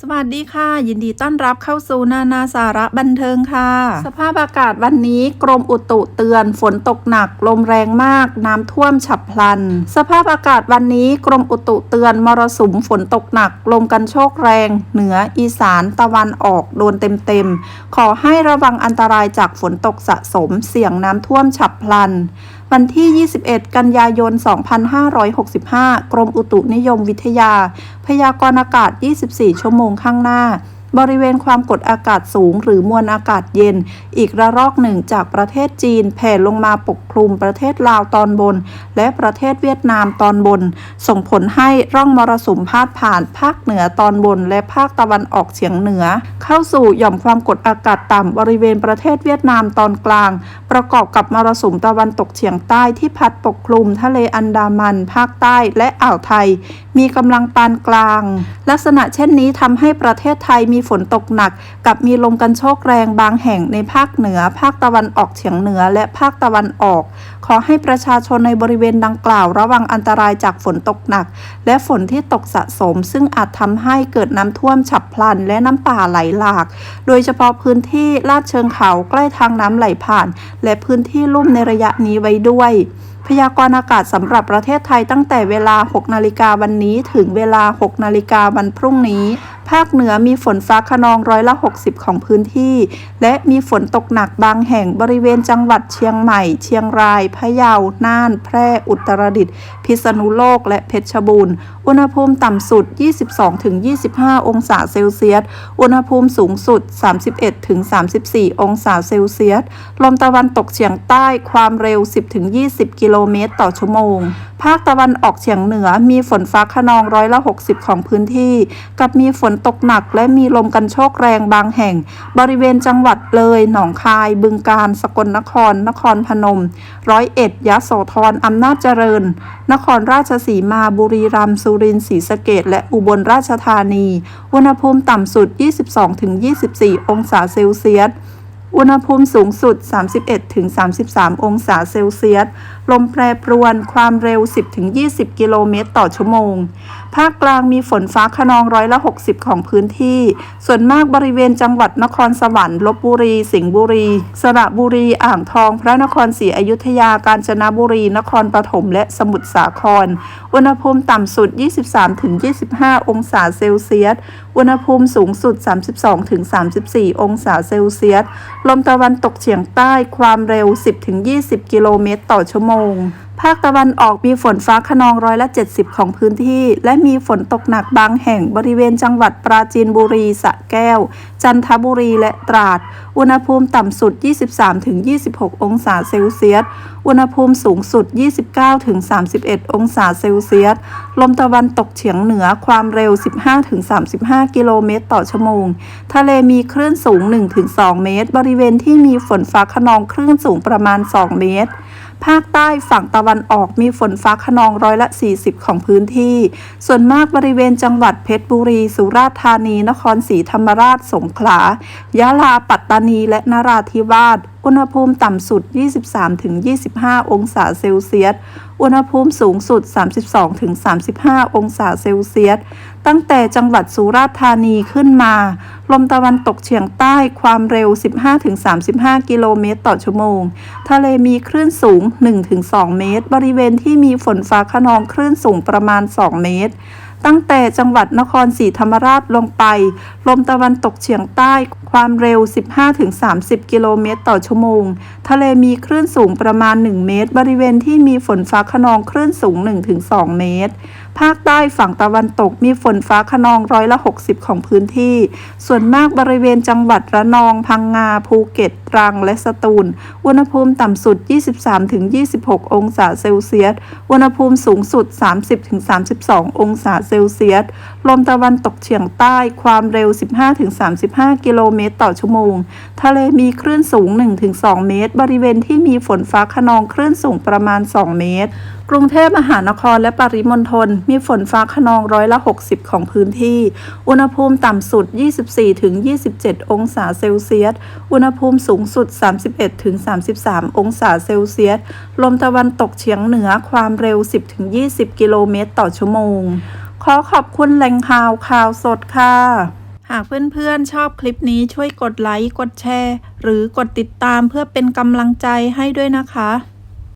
สวัสดีค่ะ ยินดีต้อนรับเข้าสู่นานาสาระบันเทิงค่ะ สภาพอากาศวันนี้กรมอุตุเตือน ฝนตกหนัก ลมแรงมาก น้ำท่วมฉับพลัน สภาพอากาศวันนี้กรมอุตุเตือนมรสุมฝนตกหนัก ลมกันโชกแรง เหนืออีสานตะวันออกโดนเต็มๆขอให้ระวังอันตรายจากฝนตกสะสมเสี่ยงน้ำท่วมฉับพลัน วันที่ 21 กันยายน 2565 กรมอุตุนิยมวิทยา พยากรณ์อากาศ 24 ชั่วโมงข้างหน้า บริเวณความกดอากาศสูงหรือมวลอากาศเย็น อีกระลอกหนึ่งจากประเทศจีนแผ่ลงมาปกคลุมประเทศลาวตอนบน และประเทศเวียดนามตอนบน ส่งผลให้ร่องมรสุมพาดผ่านภาคเหนือตอนบน และภาคตะวันออกเฉียงเหนือ เข้าสู่หย่อมความกดอากาศต่ำบริเวณประเทศเวียดนามตอนกลางประกอบกับมรสุมตะวันตกเฉียงใต้ที่พัดปกคลุมทะเลอันดามัน ภาคใต้และอ่าวไทย มีกำลังปานกลาง ลักษณะเช่นนี้ทำให้ประเทศไทยมีฝนตกหนัก กับมีลมกันโชกแรงบางแห่งในภาคเหนือ ภาคตะวันออกเฉียงเหนือและภาคตะวันออก ขอให้ประชาชนในบริเวณดังกล่าว ระวังอันตรายจากฝนตกหนัก และฝนที่ตกสะสม ซึ่งอาจทำให้เกิดน้ำท่วมฉับพลัน และน้ำป่าไหลหลาก โดยเฉพาะพื้นที่ลาดเชิงเขาใกล้ทางน้ำไหลผ่านและพื้นที่ลุ่มในระยะนี้ไว้ด้วย พยากรณ์อากาศสำหรับประเทศไทยตั้งแต่เวลา 6 นาฬิกาวันนี้ถึงเวลา 6 นาฬิกาวันพรุ่งนี้ ภาคเหนือมีฝนฟ้าขนองร้อยละ 60 ของพื้นที่ และมีฝนตกหนักบางแห่งบริเวณจังหวัดเชียงใหม่ เชียงราย พะเยา น่าน แพร่ อุตรดิตถ์ พิษณุโลก และเพชรบูรณ์ อุณหภูมิต่ำสุด 22-25 องศาเซลเซียส อุณหภูมิสูงสุด 31-34 องศาเซลเซียส ลมตะวันตกเฉียงใต้ความเร็ว 10-20 กิโลเมตร ต่อชั่วโมงภาคตะวันออกเฉียงเหนือมีฝนฟ้าขนองร้อยละ 60 ของพื้นที่ กับมีฝนตกหนักและมีลมกันโชกแรงบางแห่ง บริเวณจังหวัดเลย หนองคาย บึงกาฬ สกลนคร นครพนม ร้อยเอ็ด ยะโสธร อำนาจเจริญ นครราชสีมา บุรีรัมย์ สุรินทร์ ศรีสะเกษและอุบลราชธานี อุณหภูมิต่ำสุด 22-24 องศาเซลเซียส อุณหภูมิสูงสุด 31-33 องศาเซลเซียส ลมแปรปรวน ความเร็ว 10-20 กิโลเมตรต่อชั่วโมง ภาคกลางมีฝนฟ้าขนองร้อยละ 60 ของพื้นที่ ส่วนมากบริเวณจังหวัดนครสวรรค์ลบบุรี สิงห์บุรี สระบุรี อ่างทอง พระนครศรีอยุธยา กาญจนบุรี นครปฐม และสมุทรสาคร อุณหภูมิต่ำสุด 23-25 องศาเซลเซียส อุณหภูมิสูงสุด 32-34 องศาเซลเซียส ลมตะวันตกเฉียงใต้ ความเร็ว 10-20 กิโลเมตรต่อชั่วโมงภาคตะวันออกมีฝนฟ้าขนองร้อยละ70 ของพื้นที่ และมีฝนตกหนักบางแห่งบริเวณจังหวัดปราจีนบุรีสะแก้ว จันทบุรีและตราด อุณหภูมิต่ำสุด 23-26 องศาเซลเซียส อุณหภูมิสูงสุด 29-31 องศาเซลเซียส ลมตะวันตกเฉียงเหนือความเร็ว 15-35 กิโลเมตรต่อชั่วโมง ทะเลมีคลื่นสูง 1-2 เมตร บริเวณที่มีฝนฟ้าขนองคลื่นสูงประมาณ 2 เมตร ภาคใต้ฝั่งตะวันออกมีฝนฟ้าขนองร้อยละ 40 ของพื้นที่ ส่วนมากบริเวณจังหวัดเพชรบุรี สุราษฎร์ธานี นครศรีธรรมราช สงขลา ยะลา ปัตตานี และนราธิวาส อุณหภูมิต่ำสุด 23-25 องศาเซลเซียส อุณหภูมิสูงสุด 32-35 องศาเซลเซียส ตั้งแต่จังหวัดสุราษฎร์ธานีขึ้นมา ลมตะวันตกเฉียงใต้ความเร็ว 15-35 กิโลเมตรต่อชั่วโมง ทะเลมีคลื่นสูง 1-2 เมตร บริเวณที่มีฝนฟ้าขนองคลื่นสูงประมาณ 2 เมตร ตั้งแต่จังหวัดนครศรีธรรมราชลงไป ลมตะวันตกเฉียงใต้ความเร็ว 15-30 กิโลเมตรต่อชั่วโมง ทะเลมีคลื่นสูงประมาณ 1 เมตร บริเวณที่มีฝนฟ้าขนองคลื่นสูง 1-2 เมตร ภาคใต้ฝั่งตะวันตกมีฝนฟ้าขนองร้อยละ 60 ของพื้นที่ ส่วนมากบริเวณจังหวัดระนอง พังงา ภูเก็ต ตรัง และสตูล อุณหภูมิต่ำสุด 23-26 องศาเซลเซียส อุณหภูมิสูงสุด 30-32 องศาเซลเซียส ลมตะวันตกเฉียงใต้ความเร็ว 15-35 กิโลเมตรต่อชั่วโมง ทะเลมีคลื่นสูง 1-2 เมตร บริเวณที่มีฝนฟ้าขนองคลื่นสูงประมาณ 2 เมตร กรุงเทพมหานครและปริมณฑลมีฝนฟ้าขนองร้อยละ 60 ของพื้นที่ อุณหภูมิต่ำสุด 24-27 องศาเซลเซียส อุณหภูมิสูงสุด 31-33 องศาเซลเซียส ลมตะวันตกเฉียงเหนือความเร็ว 10-20 กิโลเมตรต่อชั่วโมง ขอขอบคุณแหล่งข่าวข่าวสดค่ะ หากเพื่อนๆชอบคลิปนี้ช่วยกดไลค์ กดแชร์ หรือกดติดตามเพื่อเป็นกำลังใจให้ด้วยนะคะ